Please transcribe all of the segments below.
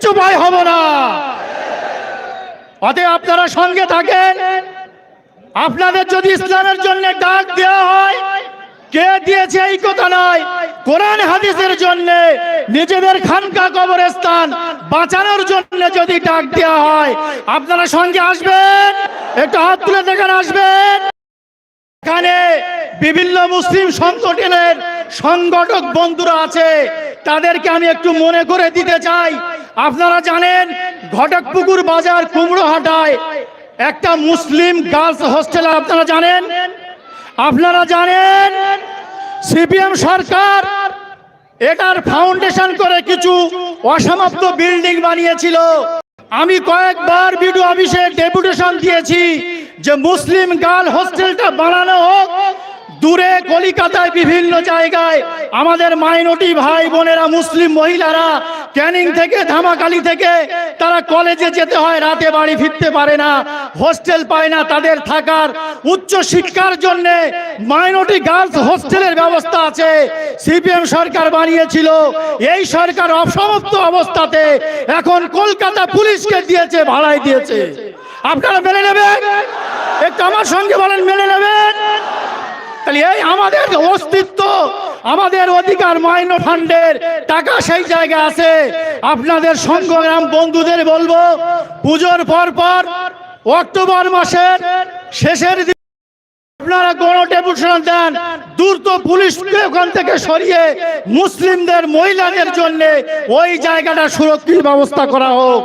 পিছু পাই হব না। অতএব আপনারা সঙ্গে থাকেন। আপনাদের যদি ইসলামের জন্য ডাক দেওয়া হয়, কে দিয়েছে এই কথা নয়, কোরআন হাদিসের জন্য নিজেদের খানকা কবরস্থান বাঁচানোর জন্য যদি ডাক দেওয়া হয়, আপনারা সঙ্গে আসবেন, একটু হাত তুলে দেখেন, আসবেন। এখানে বিভিন্ন মুসলিম সংগঠনের সংগঠক বন্ধুরা আছে, তাদেরকে আমি একটু মনে করে দিতে চাই। আপনারা জানেন ঘটকপুকুর বাজার কুমড়োহাটায় একটা মুসলিম গার্লস হোস্টেল, আপনারা জানেন? আপনারা জানেন? সিপিএম সরকার এটার ফাউন্ডেশন করে কিছু অসমাপ্ত বিল্ডিং বানিয়েছিল। আমি কয়েকবার বিডিও অফিসে ডেপুটেশন দিয়েছি যে মুসলিম গার্ল হোস্টেলটা বানানো হোক। দূরে কলিকাতায় বিভিন্ন জায়গায় আমাদের মাইনরিটি ভাই বোনেরা মুসলিম মহিলারা ক্যানিং থেকে, ধামাকালি থেকে তারা কলেজে যেতে হয়, রাতে বাড়ি ফিরতে পারে না, হোস্টেল পায় না তাদের থাকার। উচ্চ শিক্ষার জন্য মাইনরিটি গার্লস হোস্টেলের ব্যবস্থা আছে, সিপিএম সরকার বানিয়েছিল। এই সরকার অসমাপ্ত অবস্থাতে এখন কলকাতা পুলিশকে দিয়েছে, ভাড়ায় দিয়েছে। আপনারা মেনে নেবেন? একটু আমার সঙ্গে বলেন, মেনে নেবেন? তাহলে এই আমাদের অস্তিত্ব, আমাদের অধিকার মাইনো ফান্ডের টাকা সেই জায়গায় আছে। আপনাদের সংগ্রাম বন্ধুদের বলব, পুজোর পর পর অক্টোবর মাসের শেষের দিন আপনারা ডেপুটেশন দেন, দ্রুত পুলিশকে ওখান থেকে সরিয়ে মুসলিমদের, মহিলাদের জন্য ওই জায়গাটা সুরক্ষিত ব্যবস্থা করা হোক।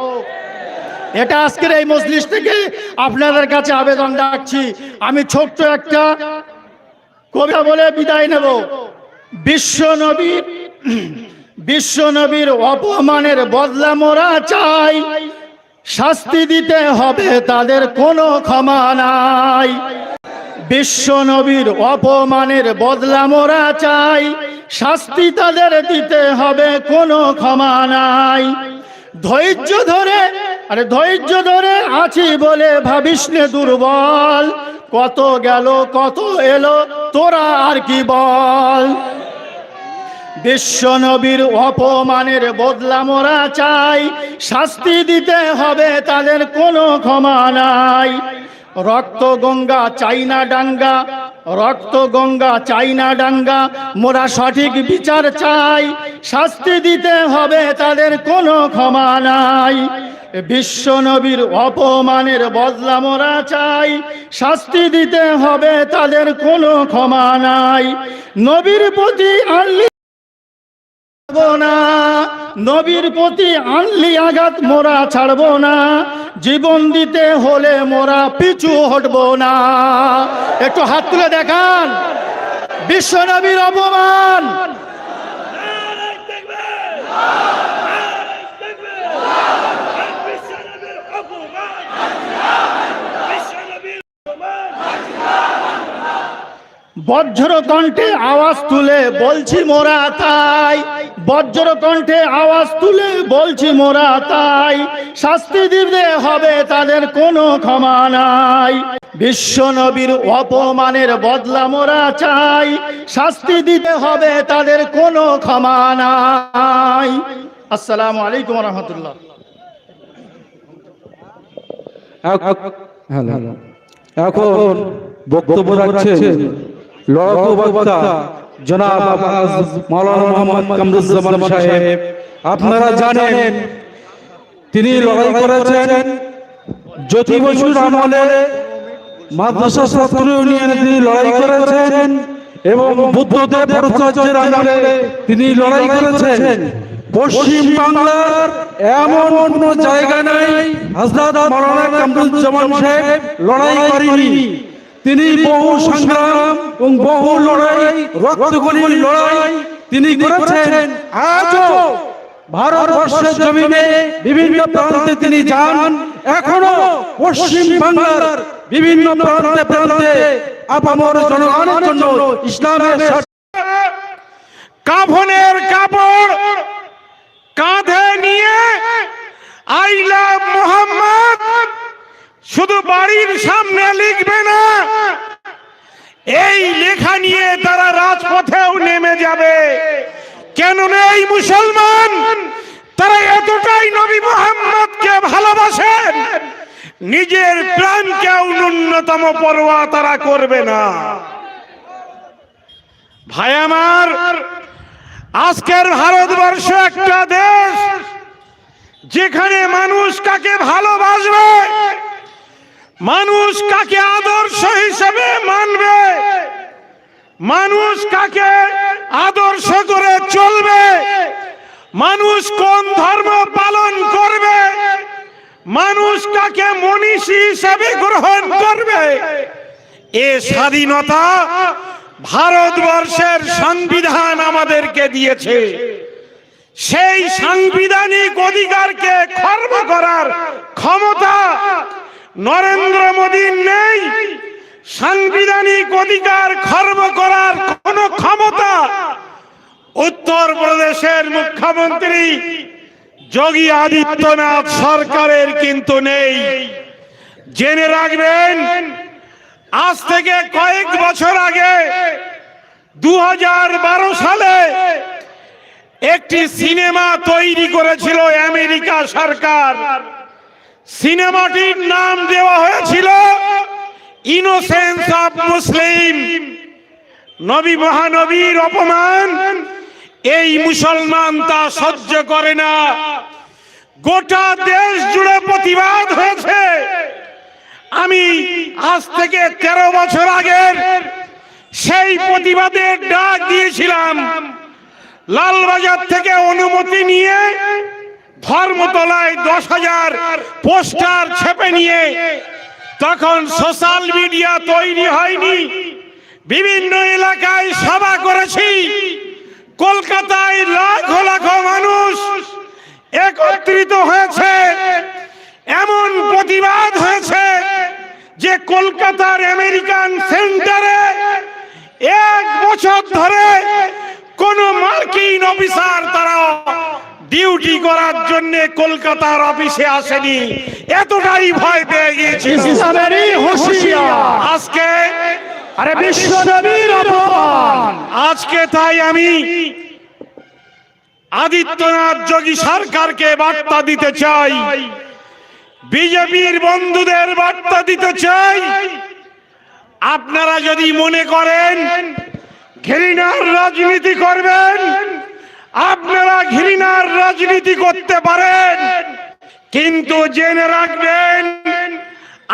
এটা আজকের এই মজলিস থেকে আপনাদের কাছে আবেদন রাখছি। আমি ছোট্ট একটা কবিতা বলে বিদায় নেব। বিশ্ব নবীর বিশ্ব নবীর অপমানের বদলা মোরা চাই। শাস্তি দিতে হবে তাদের কোনো ক্ষমা নাই। বিশ্ব নবীর অপমানের বদলা মোরা চাই। শাস্তি তাদের দিতে হবে কোনো ক্ষমা নাই। ধৈর্য ধরে, আরে ধৈর্য ধরে আছি বলে ভাবিস দুর্বল। কত গেল, কত এলো, তোরা আর কি বল? বিশ্ব নবীর অপমানের বদলা মোরা চাই, শাস্তি দিতে হবে তাদের কোনো ক্ষমা নাই। রক্ত গঙ্গা, চাইনা ডাঙ্গা, রক্ত গঙ্গা, চাইনা ডাঙ্গা, মোরা সঠিক বিচার চাই, শাস্তি দিতে হবে তাদের কোনো ক্ষমা নাই। বিশ্ব নবীর অপমানের বদলা মোরা চাই। শাস্তি দিতে হবে তাদের কোনো ক্ষমা নাই। নবীর প্রতি ছাড়বো না। নবীর প্রতি আনলি আঘাত মোরা ছাড়বো না। জীবন দিতে হলে মোরা পিছু হটব না। একটু হাত তুলে দেখান। বিশ্ব নবীর অপমান। বজ্র কণ্ঠে আওয়াজ তুলে বলছি মোরা তাই। বজ্র কণ্ঠে আওয়াজ তুলে বলছি মোরা তাই। শাস্তি দিতে হবে তাদের কোনো ক্ষমা নাই। বিশ্ব নবীর অপমানের বদলা মোরা চাই। শাস্তি দিতে হবে তাদের কোনো ক্ষমা নাই। আসসালামু আলাইকুম রহমতুল্লাহ এখন বক্তব্য রাখছেন লড়াকু বক্তা জনাব মাওলানা মোহাম্মদ কামরুজ্জামান সাহেব। আপনারা জানেন তিনি লড়াই করেছেন জ্যোতি বসুর আমলে মাদ্রাসা ছাত্র ইউনিয়নে তিনি লড়াই করেছেন এবং বুদ্ধদেব ভট্টাচার্যের আমলে তিনি লড়াই করেছেন। পশ্চিম বাংলার এমন কোন জায়গা নাই হযরত মাওলানা কামরুজ্জামান সাহেব লড়াই করেনি তিনি বহু সংগ্রাম এবং বহু লড়াই রক্তগণির লড়াই তিনি করেছেন। আজও ভারতবর্ষের জমিনে বিভিন্ন প্রান্তে তিনি যান। এখনও পশ্চিম বাংলার বিভিন্ন প্রান্তে প্রান্তে আপামর জনগণের জন্য ইসলামের কাফনের কাপড় কাঁধে নিয়ে আইলা মোহাম্মদ শুধু বাড়ির সামনে লিখবে না, এই লেখা নিয়ে তারা রাজপথেও নেমে যাবে। কেন এই মুসলমান? তারা এতটাই নবী মোহাম্মদকে ভালোবাসেন, নিজের প্রাণকে ন্যূনতম পরোয়া তারা করবে না। ভাই আমার, আজকের ভারতবর্ষ একটা দেশ, যেখানে মানুষ কাকে ভালোবাসবে মানুষ কাকে আদর্শ হিসেবে মানবে? মানুষ কাকে আদর্শ করে চলবে? মানুষ কোন ধর্ম পালন করবে? মানুষ কাকে মনীষী হিসেবে গ্রহণ করবে? এ স্বাধীনতা ভারতবর্ষের সংবিধান আমাদেরকে দিয়েছে। সেই সাংবিধানিক অধিকারকে খর্ব করার ক্ষমতা নরেন্দ্র মোদীর নেই। সাংবিধানিক অধিকার খর্ব করার কোন ক্ষমতা উত্তর প্রদেশের মুখ্যমন্ত্রী যোগী আদিত্যনাথ সরকারের কিন্তু নেই। জেনে রাখবেন, আজ থেকে কয়েক বছর আগে দু হাজার বারো সালে একটি সিনেমা তৈরি করেছিল আমেরিকা সরকার। সিনেমাটির নাম দেওয়া হয়েছিল ইনোসেন্স অফ মুসলিম নবী মহানবীর অপমান। এই মুসলমান তা সহ্য করে না। গোটা দেশ জুড়ে প্রতিবাদ হয়েছে। আমি আজ থেকে তেরো বছর আগের সেই প্রতিবাদের ডাক দিয়েছিলাম। লালবাজার থেকে অনুমতি নিয়ে ধর্মতলায় দশ হাজার পোস্টার ছেপে নিয়ে তখন সোশ্যাল মিডিয়া তৈরি হয়নি। বিভিন্ন এলাকায় সভা করেছি। কলকাতায় লাখ লাখ মানুষ একত্রিত হয়েছে। এমন প্রতিবাদ হয়েছে যে কলকাতার আমেরিকান সেন্টারে এক বছর ধরে কোন মার্কিন অফিসার তারা ডিউটি করার জন্য কলকাতার অফিসে আসেনি। এতটাই ভয় পেয়ে গিয়েছে আজকে আরে বিশ্ব নবীর অপমান। আজকে তাই আমি আদিত্যনাথ যোগী সরকারকে বার্তা দিতে চাই। বিজেপির বন্ধুদের বার্তা দিতে চাই। আপনারা যদি মনে করেন ঘৃণার রাজনীতি করবেন আপনারা ঘৃণার রাজনীতি করতে পারেন, কিন্তু জেনে রাখবেন,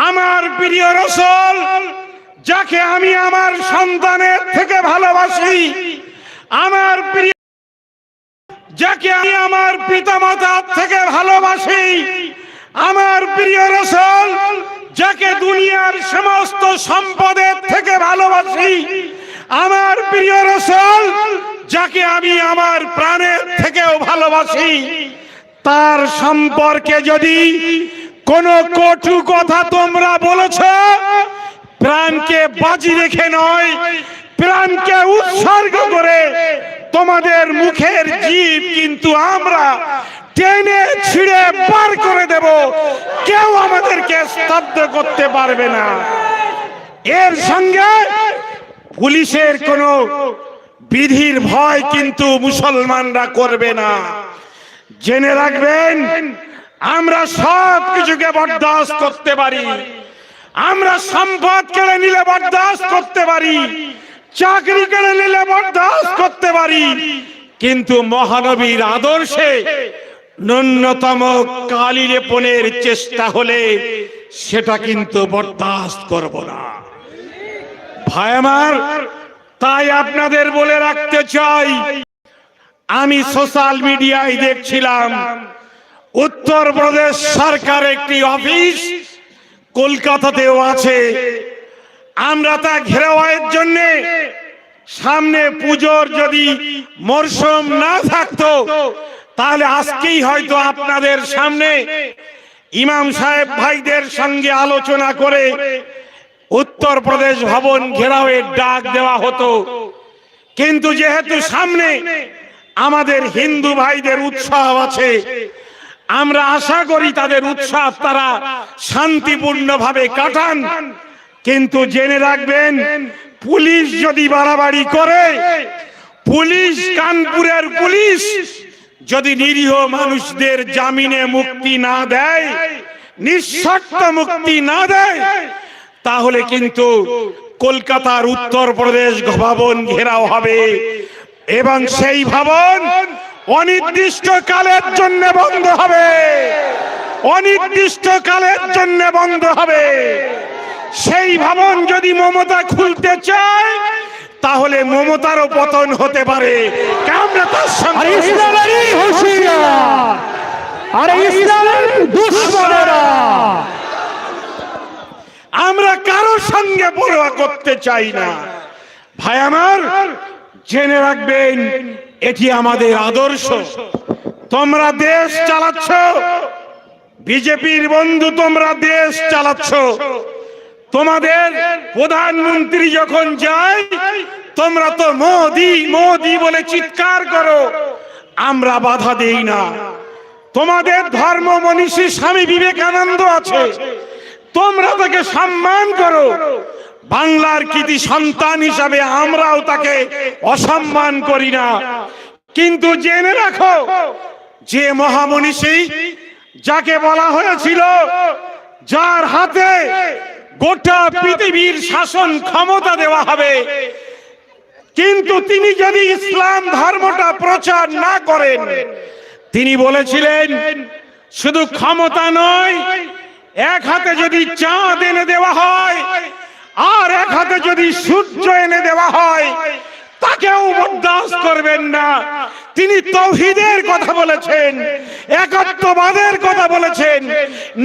আমার প্রিয় রসল, যাকে আমি আমার সন্তানের থেকে ভালোবাসি, আমার প্রিয়, যাকে আমি আমার পিতামাতার থেকে ভালোবাসি, আমার প্রিয় রসল, যাকে দুনিয়ার সমস্ত সম্পদের থেকে ভালোবাসি, আমার প্রিয় রসল যাকে আমি আমার প্রাণের থেকেও ভালোবাসি, তার সম্পর্কে যদি কোনো কটু কথা তোমরা বলেছ, প্রাণকে বাজি রেখে নয়, প্রাণকে উৎসর্গ করে তোমাদের মুখের জীব কিন্তু আমরা টেনে ছিঁড়ে পার করে দেব। কেউ আমাদেরকে স্তব্ধ করতে পারবে না। এর সঙ্গে পুলিশের কোনো বিধির ভয় কিন্তু মুসলমানরা করবে না। জেনে রাখবেন, আমরা সব কিছুকে বরদাস্ত করতে পারি। আমরা সম্পদ কেড়ে নিলে বরদাস্ত করতে পারি। চাকরি কেড়ে নিলে বরদাস্ত করতে পারি। কিন্তু মহানবীর আদর্শে ন্যূনতম কালি লেপনের চেষ্টা হলে সেটা কিন্তু বরদাস্ত করব না। ভাই আমার তাই আপনাদের বলে রাখতে চাই, আমি সোশ্যাল মিডিয়ায় দেখছিলাম, উত্তরপ্রদেশ সরকার একটি অফিস কলকাতাতেও আছে। আমরা তা ঘেরাওয়ের জন্য সামনে পুজোর যদি মরশুম না থাকতো, তাহলে আজকেই হয়তো আপনাদের সামনে ইমাম সাহেব ভাইদের সঙ্গে আলোচনা করে উত্তরপ্রদেশ ভবন ঘেরাওয়ের ডাক দেওয়া হতো। কিন্তু যেহেতু সামনে আমাদের হিন্দু ভাইদের উৎসব আছে, আমরা আশা করি তাদের উৎসব তারা শান্তিপূর্ণভাবে কাটান। কিন্তু জেনে রাখবেন, পুলিশ যদি বাড়াবাড়ি করে, পুলিশ কানপুরের পুলিশ যদি নিরীহ মানুষদের জামিনে মুক্তি না দেয়, নিঃশর্ত মুক্তি না দেয় তাহলে কিন্তু কলকাতার উত্তরপ্রদেশ ভবন ঘেরাও হবে। এবং সেই ভবন অনির্দিষ্ট কালের জন্য বন্ধ হবে। অনির্দিষ্ট কালের জন্য বন্ধ হবে। সেই ভবন যদি মমতা খুলতে চায় তাহলে মমতারও পতন হতে পারে। আমরা তার আর সঙ্গে আর ইসলামের দুশ্মনেরা। আমরা কারোর সঙ্গে পরোয়া করতে চাই না। ভাই আমার, জেনে রাখবেন, এটি আমাদের আদর্শ। তোমরা দেশ চালাচ্ছ, বিজেপির বন্ধু তোমরা দেশ চালাচ্ছ। তোমাদের প্রধানমন্ত্রী যখন যায়, তোমরা তো মোদি মোদি বলে চিৎকার করো। আমরা বাধা দেই না। তোমাদের ধর্ম মনীষী স্বামী বিবেকানন্দ আছে। তোমরা তাকে সম্মান করো। বাংলার কৃতি সন্তান হিসাবে আমরাও তাকে অসম্মান করি না। কিন্তু জেনে রাখো, যে মহামনীষী যাকে বলা হয়েছিল, যার হাতে গোটা পৃথিবীর শাসন ক্ষমতা দেওয়া হবে। কিন্তু তিনি যদি ইসলাম ধর্মটা প্রচার না করেন, তিনি বলেছিলেন, শুধু ক্ষমতা নয় এক হাতে যদি চাঁদ এনে দেওয়া হয়, আর এক হাতে যদি সূর্য এনে দেওয়া হয় তাকেও বরদাস্ত করবেন না। তিনি তৌহিদের কথা বলেছেন, একত্ববাদের কথা বলেছেন,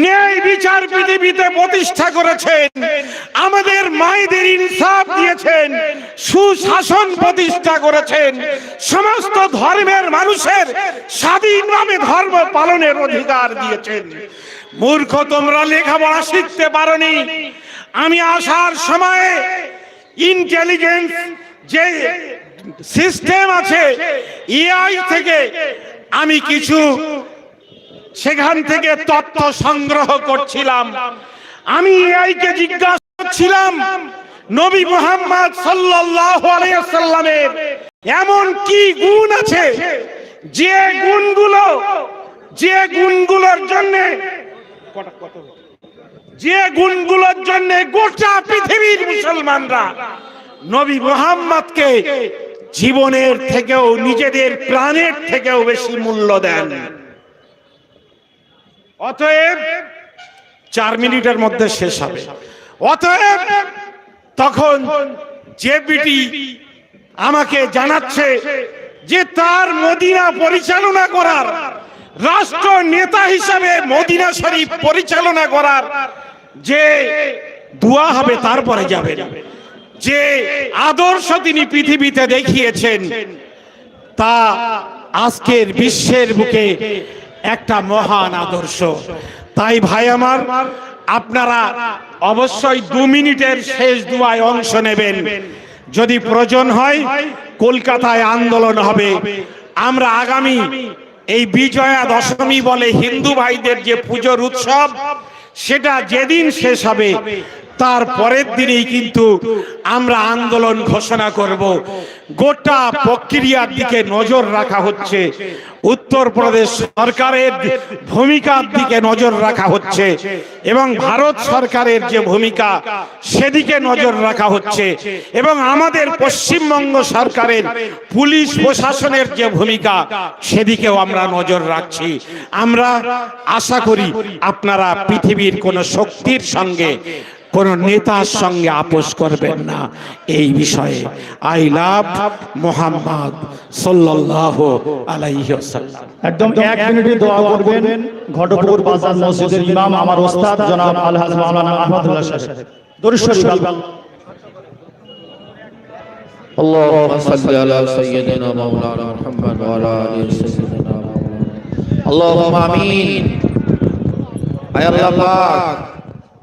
ন্যায় বিচার পৃথিবীতে প্রতিষ্ঠা করেছেন, আমাদের মায়েদের ইনসাফ দিয়েছেন, সুশাসন প্রতিষ্ঠা করেছেন, সমস্ত ধর্মের মানুষের স্বাধীনভাবে ধর্ম পালনের অধিকার দিয়েছেন। মূর্খ, তোমরা লেখাপড়া শিখতে পারোনি। আমি আসার সময়ে ইন্টেলিজেন্স যে সিস্টেম আছে এআই থেকে আমি কিছু সেখান থেকে তথ্য সংগ্রহ করছিলাম। আমি এআই কে জিজ্ঞাসা করছিলাম নবী মুহাম্মদ সাল্লাল্লাহু আলাইহি সাল্লামের এমন কি গুণ আছে যে গুণগুলো যে গুণগুলোর জন্য যে গুণগুলোর জন্য গোটা পৃথিবীর মুসলমানরা নবী মোহাম্মদকে জীবনের থেকেও নিজেদের প্রাণের থেকেও বেশি মূল্য দেন। অতএব চার মিনিটের মধ্যে শেষ হবে। অতএব তখন যে বিটি আমাকে জানাচ্ছে যে তার মদিনা পরিচালনা করার, রাষ্ট্র নেতা হিসাবে মদিনা শরীফ পরিচালনা করার যে দোয়া হবে তারপরে যাবেন যে আদর্শ তিনি পৃথিবীতে দেখিয়েছেন, তা আজকের বিশ্বের বুকে একটা মহান আদর্শ। তাই ভাই আমার, আপনারা অবশ্যই দু মিনিটের শেষ দুয়ায় অংশ নেবেন। যদি প্রয়োজন হয়, কলকাতায় আন্দোলন হবে। আমরা আগামী এই বিজয়া দশমী বলে হিন্দু ভাইদের যে পুজোর উৎসব, সেটা যেদিন শেষ হবে তার পরের দিনেই কিন্তু আমরা আন্দোলন ঘোষণা করব। গোটা প্রক্রিয়ার দিকে নজর রাখা হচ্ছে। উত্তরপ্রদেশ সরকারের ভূমিকার দিকে নজর রাখা হচ্ছে এবং ভারত সরকারের যে ভূমিকা, সেদিকে নজর রাখা হচ্ছে এবং আমাদের পশ্চিমবঙ্গ সরকারের পুলিশ প্রশাসনের যে ভূমিকা, সেদিকেও আমরা নজর রাখছি। আমরা আশা করি আপনারা পৃথিবীর কোন শক্তির সঙ্গে কোন নেতার সঙ্গে আপোষ করবেন না এই বিষয়ে আই লাভ মোহাম্মদ সাল্লাল্লাহু আলাইহি ওয়াসাল্লাম একদম এক মিনিটে দোয়া করবেন ঘটপুর বাজার মসজিদের ইমাম আমার ওস্তাদ জনাব আলহাজ মাওলানা আহমদুল্লাহ সাহেব দরুদ শরীফ اللهم صل على سيدنا مولانا محمد وعلى ال سيدنا مولانا اللهم আমিন আয় আল্লাহ পাক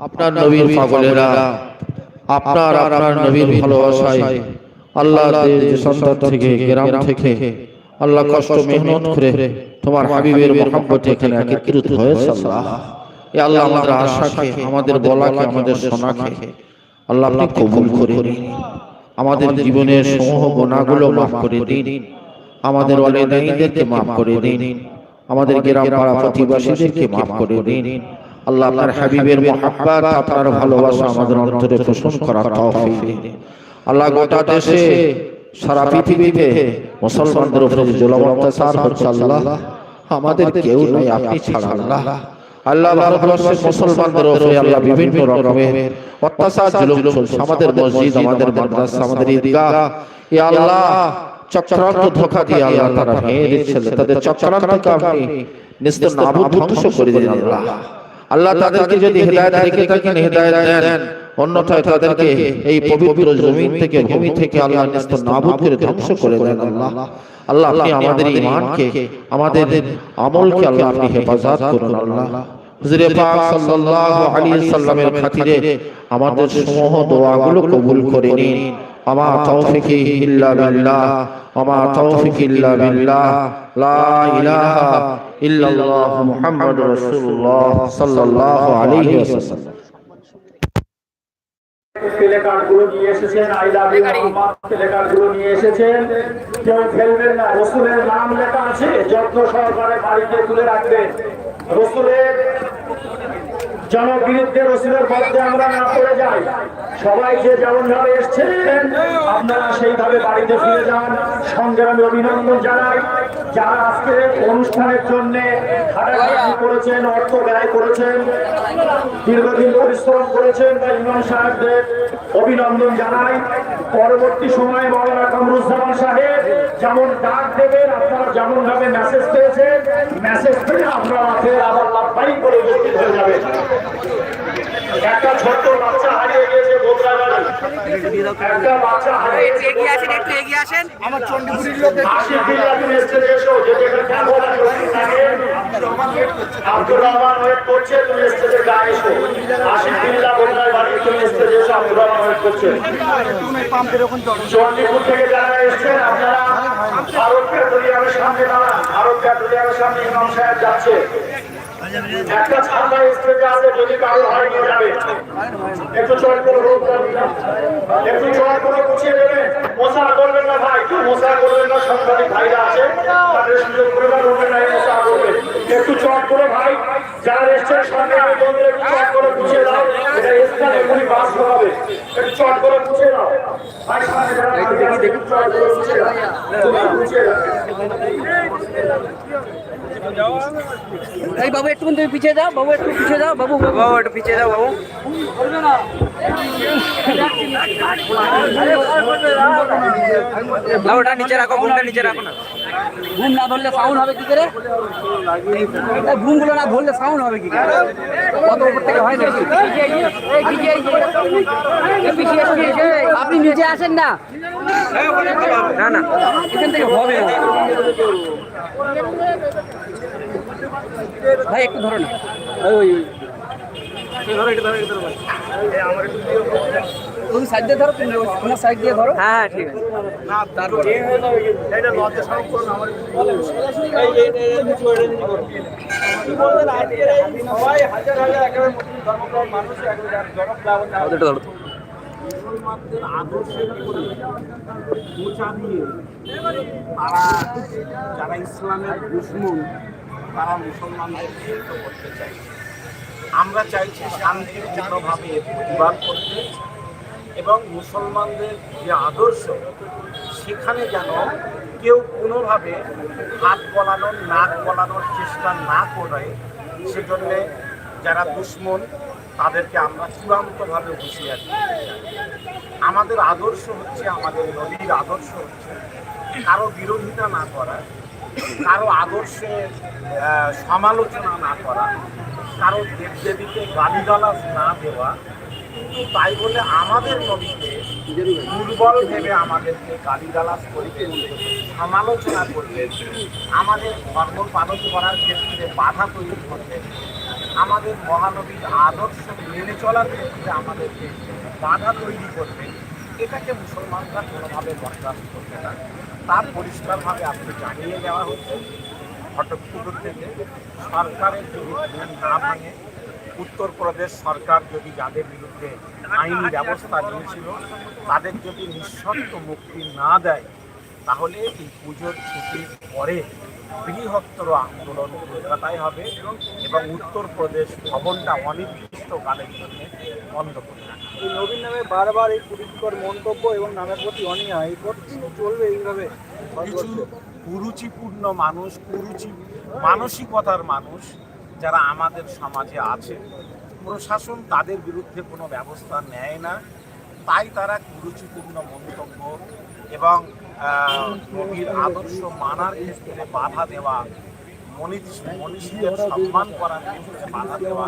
আপনার নবীর পাগলেরা আপনার আপনার নবীর ভালোবাসায় আল্লাহ যে সন্তান থেকে গ্রাম থেকে আল্লাহ কষ্ট মেহনত করে তোমার হাবিবের মোহাম্মতে এখানে একত্রিত হয়েছে আল্লাহ। এ আল্লাহ আমাদের আশাকে আমাদের বলাকে আমাদের শোনাকে আল্লাহ আপনি কবুল করে আমাদের জীবনের সমূহ গোনাগুলো মাফ করে দিন। আমাদের ওয়ালিদাইনদেরকে মাফ করে দিন। আমাদের গ্রাম পাড়া প্রতিবাসীদেরকে মাফ করে দিন। আল্লাহ আপনার হাবিবের আপনার ভালোবাসা আমাদের অন্তরে পোষণ করার তৌফিক আল্লাহ গোটা দেশে, সারা পৃথিবীতে মুসলমানদের উপরে অত্যাচার হচ্ছে আল্লাহ, আমাদের কেউ নাই, আপনি ছাড়া আল্লাহ। আল্লাহ মুসলমানদের উপরে আল্লাহ বিভিন্ন রকমের অত্যাচার, জুলুম চলছে। আমাদের মসজিদ, আমাদের মাদ্রাসা, আমাদের ঈদগাহ আল্লাহ, চক্রান্ত ধোকা দিয়ে আল্লাহ তারা তাদের করে দিন আল্লাহ। আল্লাহ তাদেরকে যদি হেদায়েত রেখে থাকেন হেদায়েত দেন। অন্যথায় তাদেরকে এই পবিত্র জমিন থেকে ভূমি থেকে আল্লাহ নিস্ত নাবুদ করে ধ্বংস করে দেন আল্লাহ। আল্লাহ। আপনি আমাদের ঈমানকে আমাদের আমলকে আল্লাহ আপনি হেফাজত করুন আল্লাহ। হুজুরে পাক সাল্লাল্লাহু আলাইহি সাল্লামের খাতিরে আমাদের সমূহ দোয়াগুলো কবুল করে নিন। আমা তৌফিকি ইল্লা বিল্লাহ। আমা তৌফিকি ইল্লা বিল্লাহ। লা ইলাহা ইল্লাল্লাহ মুহাম্মাদুর রাসূলুল্লাহ সাল্লাল্লাহু আলাইহি ওয়াসাল্লাম। প্লে কার্ডগুলো নিয়ে এসেছেন I love you Mohammad play কার্ডগুলো নিয়ে এসেছেন। কেউ ফেলবেন না রসুলের নাম লেখা আছে যত্ন সহকারে বাড়িতে তুলে রাখবেন। রসুলের জনবিরুদ্ধে রসুলের মধ্যে আমরা না পড়ে যাই। সবাই যে যেমন ভাবে এসছেন, আপনারা সেইভাবে বাড়িতে ফিরে যান। সঙ্গে আমি অভিনন্দন জানাই। যারা আজকে অনুষ্ঠানের জন্য করেছেন, অর্থ ব্যয় করেছেন, দীর্ঘদিন পরিশ্রম করেছেন তাই ইমাম সাহেবদের অভিনন্দন জানাই। পরবর্তী সময়ে মাওলানা কামরুজ্জামান সাহেব যেমন ডাক দেবেন, আপনারা যেমন ভাবে মেসেজ পেয়েছেন মেসেজ পেয়ে আপনারা আবার লাভবাই করে হয়ে একটা ছোট্ট বাচ্চা হারিয়ে গিয়েছে বোধরাগাড়ি একটা বাচ্চা হারিয়ে এগিয়ে আসেন একটু এগিয়ে আসেন। এসো যদি এখানে ক্যাম্প হওয়ার থাকে আব্দুর রহমান ওয়েট করছে তুমি স্টেজে এসো। বাড়ি তুমি স্টেজে এসো আব্দুর রহমান ওয়েট করছে। চণ্ডীপুর থেকে যারা এসছেন আপনারা ভারত পেট্রোলিয়ামের সামনে দাঁড়ান। ভারত পেট্রোলিয়ামের সামনে ইমাম সাহেব যাচ্ছে। একটা ছাতা স্টেজে আছে যদি কারও। হয় নিয়ে যাবে একটু চয় করে রোগ একটু চয় করে গুছিয়ে দেবেন মশা করবেন না ভাই মশা করবেন না সাংবাদিক ভাইরা আছে তাদের সুযোগ করে না রোগের নাই করবেন একটু চট করে ভাই যারা বললে একটু চট করে গুছিয়ে দাও এটা স্থান এখনই বাস হবে একটু চট করে গুছিয়ে দাও। ভাই সামনে যারা একটু চট করে গুছিয়ে দাও। তুমি এই বাবু একটু তুমি পিছিয়ে যাও বাবু একটু পিছিয়ে যাও বাবু বাবু। একটু পিছিয়ে যাও বাবু। না। ওটা নিচে রাখো ঘুমটা নিচে রাখো না ঘুম না ধরলে সাউন্ড হবে কি করে ঘুমগুলো না ধরলে সাউন্ড হবে কি করে কত উপর থেকে হয় নাকি আপনি নিচে আসেন না না না এখান থেকে হবে না ভাই একটু ধরো না ওই ওই ওই। তুমি সাইড দিয়ে ধরো তুমি তোমার সাইড দিয়ে ধরো। হ্যাঁ হ্যাঁ ঠিক আছে। তারপরে ওদেরটা ধরো। মুসলমানদের আদর্শের উপরে মোচা দিয়ে তারা যারা ইসলামের দুশ্মন তারা মুসলমানদের বিরুদ্ধ করতে চায়। আমরা চাইছি শান্তিপূর্ণভাবে এর প্রতিবাদ করতে। এবং মুসলমানদের যে আদর্শ, সেখানে যেন কেউ কোনোভাবে হাত বলানোর, নাক বলানোর চেষ্টা না করে, সেজন্যে যারা দুশ্মন, তাদেরকে আমরা চূড়ান্তভাবে হুঁশিয়ারি। আমাদের আদর্শ হচ্ছে, আমাদের নদীর আদর্শ হচ্ছে কারও বিরোধিতা না করা, কারও আদর্শের সমালোচনা না করা, কারও দেবদেবীকে গালিগালাজ না দেওয়া কিন্তু তাই বলে আমাদের নদীকে দুর্বল ভেবে আমাদেরকে গালিগালাজ করবেন সমালোচনা করবেন আমাদের ধর্ম পালন করার ক্ষেত্রে বাধা তৈরি করবেন আমাদের মহানবীর আদর্শ মেনে চলার ক্ষেত্রে আমাদেরকে বাধা তৈরি করবে এটাকে মুসলমানরা কোনোভাবে বরদাস্ত করবে না। তার পরিষ্কারভাবে আপনি জানিয়ে দেওয়া হচ্ছে ঘটকপুকুর থেকে সরকারের যদি না ভাঙে উত্তরপ্রদেশ সরকার যদি যাদের বিরুদ্ধে আইনি ব্যবস্থা নিয়েছিল তাদের যদি নিঃশর্ত মুক্তি না দেয় তাহলে এই পুজোর ছুটির পরে বৃহত্তর আন্দোলন কলকাতায় হবে এবং উত্তরপ্রদেশ ভবনটা অনির্দিষ্টকালের জন্য বন্ধ করে এই নবীন নামে বারবার এই কুরুচিকর মন্তব্য এবং নামের প্রতি অনীহা এই কতদিন চলবে এইভাবে। কিছু কুরুচিপূর্ণ মানুষ কুরুচি মানসিকতার মানুষ যারা আমাদের সমাজে আছে, প্রশাসন তাদের বিরুদ্ধে কোনো ব্যবস্থা নেয় না। তাই তারা কুরুচিপূর্ণ মন্তব্য এবং নবীর আদর্শ মানার ক্ষেত্রে বাধা দেওয়া মনীষ মনীষীদের সম্মান করার ক্ষেত্রে বাধা দেওয়া,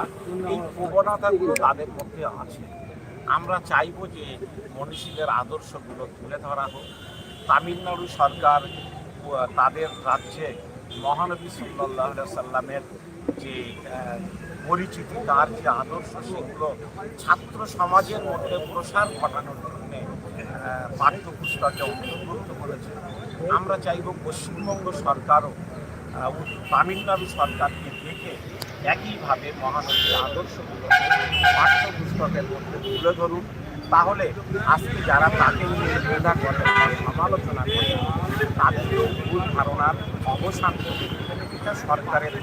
এই প্রবণতাগুলো তাদের মধ্যে আছে। আমরা চাইব যে মনীষীদের আদর্শগুলো তুলে ধরা হোক। তামিলনাড়ু সরকার তাদের রাজ্যে মহানবী সাল্লাহ সাল্লামের যে পরিচিতি, তার যে আদর্শ, সেগুলো ছাত্র সমাজের মধ্যে প্রসার ঘটানোর জন্য পাঠ্যপুস্তকে অন্তর্ভুক্ত করেছে। আমরা চাইব পশ্চিমবঙ্গ সরকারও তামিলনাড়ু সরকারকে দেখে একইভাবে মহানবীর আদর্শগুলোকে পাঠ্যপুস্তকের মধ্যে তুলে ধরুন। তাহলে আজকে যারা তাকে নিয়ে মেধা করেন সমালোচনা করেন তাদেরকেও ভুল ধারণার অবসান এটা সরকারের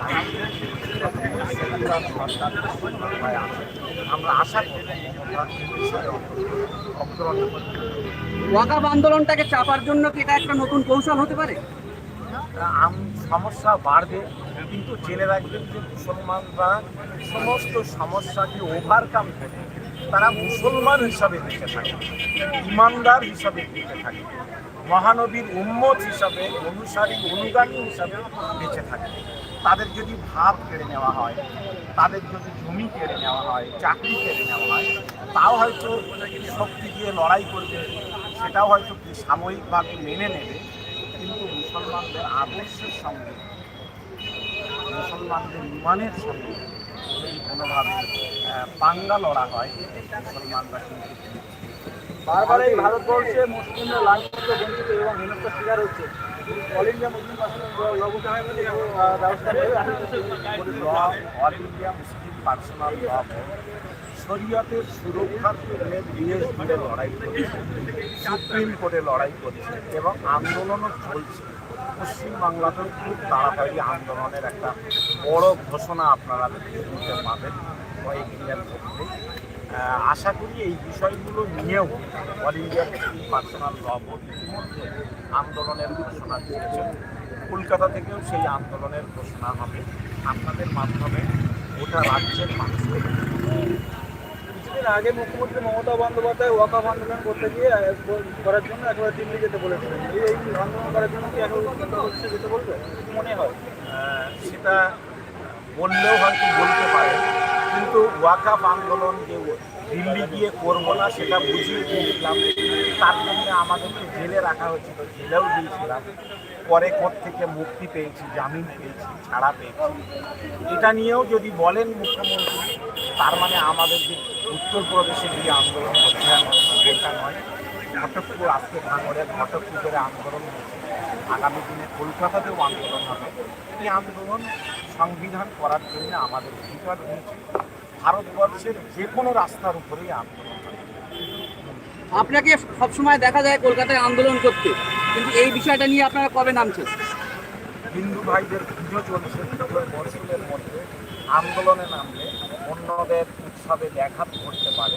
আমরা আশা ওয়াকাব আন্দোলনটাকে চাপার জন্য কি এটা একটা নতুন কৌশল হতে পারে? সমস্যা বাড়বে কিন্তু জেনে রাখবেন যে মুসলমানরা সমস্ত সমস্যাকে ওভারকাম করে তারা মুসলমান হিসাবে বেঁচে থাকে ইমানদার হিসাবে বেঁচে থাকে। মহানবীর উম্মত হিসাবে, অনুসারী, অনুগামী হিসাবে বেঁচে থাকে। তাদের যদি ভাব কেড়ে নেওয়া হয়, তাদের যদি জমি কেড়ে নেওয়া হয়, চাকরি কেড়ে নেওয়া হয়, তাও হয়তো শক্তি দিয়ে লড়াই করবে, সেটাও হয়তো সাময়িকভাবে মেনে নেবে, কিন্তু মুসলমানদের আদর্শের সঙ্গে, মুসলমানদের ইমানের সঙ্গে যদি কোনোভাবে পাঙ্গা লড়া হয়, মুসলমানরা কিন্তু বারবার এই ভারতবর্ষে মুসলিমরা লাঞ্ছিত, বঞ্চিত এবং হেনস্থার শিকার হচ্ছে। All India Muslim personal law শরীয়তের সুরক্ষার জন্য জুড়ে লড়াই করছে, সুপ্রিম কোর্টে লড়াই করছে এবং আন্দোলনও চলছে। পশ্চিমবাংলাতেও খুব তাড়াতাড়ি আন্দোলনের একটা বড় ঘোষণা আপনারা পাবেন কয়েকদিনের মধ্যে। আশা করি এই বিষয়গুলো নিয়েও all India personal law board ইতিমধ্যে আন্দোলনের ঘোষণা দিয়েছে কলকাতা থেকেও সেই আন্দোলনের ঘোষণা হবে। আপনাদের মাধ্যমে গোটা রাজ্যের মানুষকে কিছুদিন আগে মুখ্যমন্ত্রী মমতা বন্দ্যোপাধ্যায় ওয়াকাফ আন্দোলন করতে গিয়ে করার জন্য একেবারে দিল্লি যেতে বলেছিলেন। এই আন্দোলন করার জন্য কি এখন যেতে বলবে? মনে হয় সেটা বললেও হয়তো বলতে পারে। ওয়াকাফ আন্দোলন যে দিল্লি গিয়ে করব না, সেটা বুঝিয়ে দিয়েছিলাম তার জন্য আমাদেরকে জেলে রাখা হয়েছিল, জেলেও দিয়েছিলাম। পরে কোর্ট থেকে মুক্তি পেয়েছি, জামিন পেয়েছি, ছাড়া পেয়েছি। এটা নিয়েও যদি বলেন মুখ্যমন্ত্রী, তার মানে আমাদের যে উত্তরপ্রদেশে গিয়ে আন্দোলন হবে সেটা নয়, ঘটকপুর, আজকে ভাঙড়ের ঘটকপুরের আন্দোলন হয়েছে আগামী দিনে কলকাতাতেও আন্দোলন হবে। এই আন্দোলন সংবিধান করার জন্য আমাদের অধিকার রয়েছে। ভারতবর্ষের যে কোনো রাস্তার উপরেই আন্দোলন আপনাকে সবসময় দেখা যায় কলকাতায় আন্দোলন করতে কিন্তু এই বিষয়টা নিয়ে আপনারা কবে নামছেন? হিন্দু ভাইদের পুজো চলছে পুজোর মরশুমের মধ্যে আন্দোলনে নামলে অন্যদের উৎসবে ব্যাঘাত করতে পারে।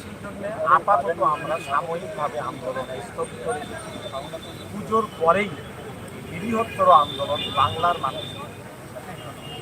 সেই জন্য আপাতত আমরা সাময়িকভাবে আন্দোলনে স্থগিত পুজোর পরেই বৃহত্তর আন্দোলন বাংলার মানুষ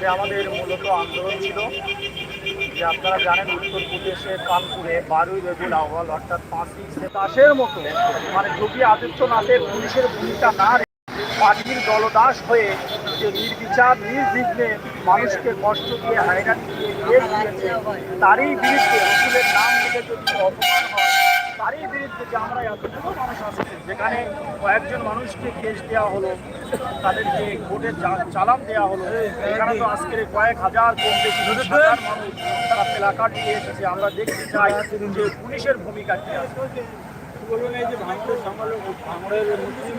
আজকে আমাদের মূলত আন্দোলন ছিল। যে আপনারা জানেন উত্তরপ্রদেশের কানপুরে বারুই রবিউল আউয়াল অর্থাৎ পাঁচই দাসের মতো মানে যোগী আদিত্যনাথের পুলিশের ভূমিকা না পার্টির দলদাস হয়ে যে নির্বিচার, নির্বিঘ্নে মানুষকে কষ্ট দিয়ে হায়রানি দিয়ে তারই বিরুদ্ধে রসুলের নাম থেকে যদি অপমান হয় তারই বিরুদ্ধে যে আমরা এতগুলো মানুষ আছে যেখানে কয়েকজন মানুষকে কেস দেওয়া হলো তাদেরকে ভোটের চা- চালান দেওয়া হলো এখানে তো আজকের কয়েক হাজার কম বেশি মানুষ তারা প্লাকার্ড নিয়ে এসেছে। আমরা দেখতে চাই যে পুলিশের ভূমিকা কি আছে। বলবেন এই যে ভাঙড়ের সামাল ভাঙড়ের মুসলিম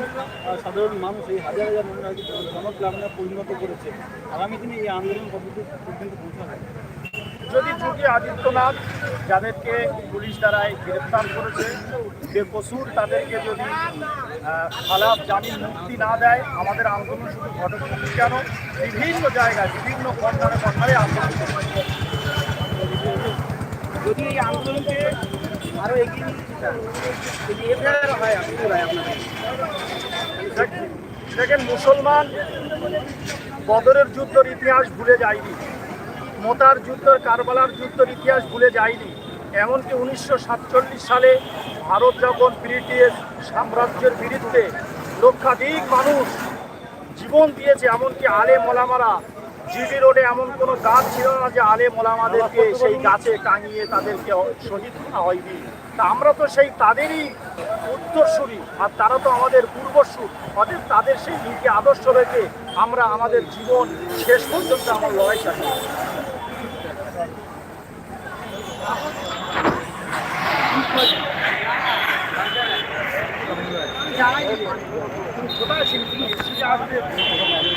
সাধারণ মানুষ এই হাজার হাজার মানুষ জনপ্লাবনে পরিণত করেছে। আগামী দিনে এই আন্দোলন কতদূর পর্যন্ত পৌঁছাবে? যদি যোগী আদিত্যনাথ যাদেরকে পুলিশ দ্বারাই গ্রেপ্তার করেছে যে বেকসুর তাদেরকে যদি খালাপ জামিন মুক্তি না দেয় আমাদের আন্দোলন শুধু ঘটক কেন? বিভিন্ন জায়গায় বিভিন্ন কর্নারে কর্নারে আন্দোলন। যদি এই আন্দোলনকে আরও এগিয়ে নিয়ে যেতে চান, যদি এফআইআর হয় আপনি আপনাদের। দেখেন মুসলমান বদরের যুদ্ধর ইতিহাস ভুলে যায়নি। মোতার যুদ্ধ, কারবালার যুদ্ধের ইতিহাস ভুলে যায়নি। এমনকি উনিশশো সাতচল্লিশ সালে ভারত যখন ব্রিটিশ সাম্রাজ্যের বিরুদ্ধে লক্ষাধিক মানুষ জীবন দিয়েছে, এমনকি আলে মোলামারা, জিবি রোডে এমন কোনো গাছ ছিল না যে আলে মোলামাদেরকে সেই গাছে টাঙিয়ে তাদেরকে শহীদ করা হয়নি। তা আমরা তো সেই তাদেরই উত্তরসূরি, আর তারা তো আমাদের পূর্বসূর। অতএব তাদের সেই নীতি আদর্শ রেখে আমরা আমাদের জীবন শেষ পর্যন্ত আমার লড়াই চালিয়ে 你可以，你，你拿下来，你拿，你，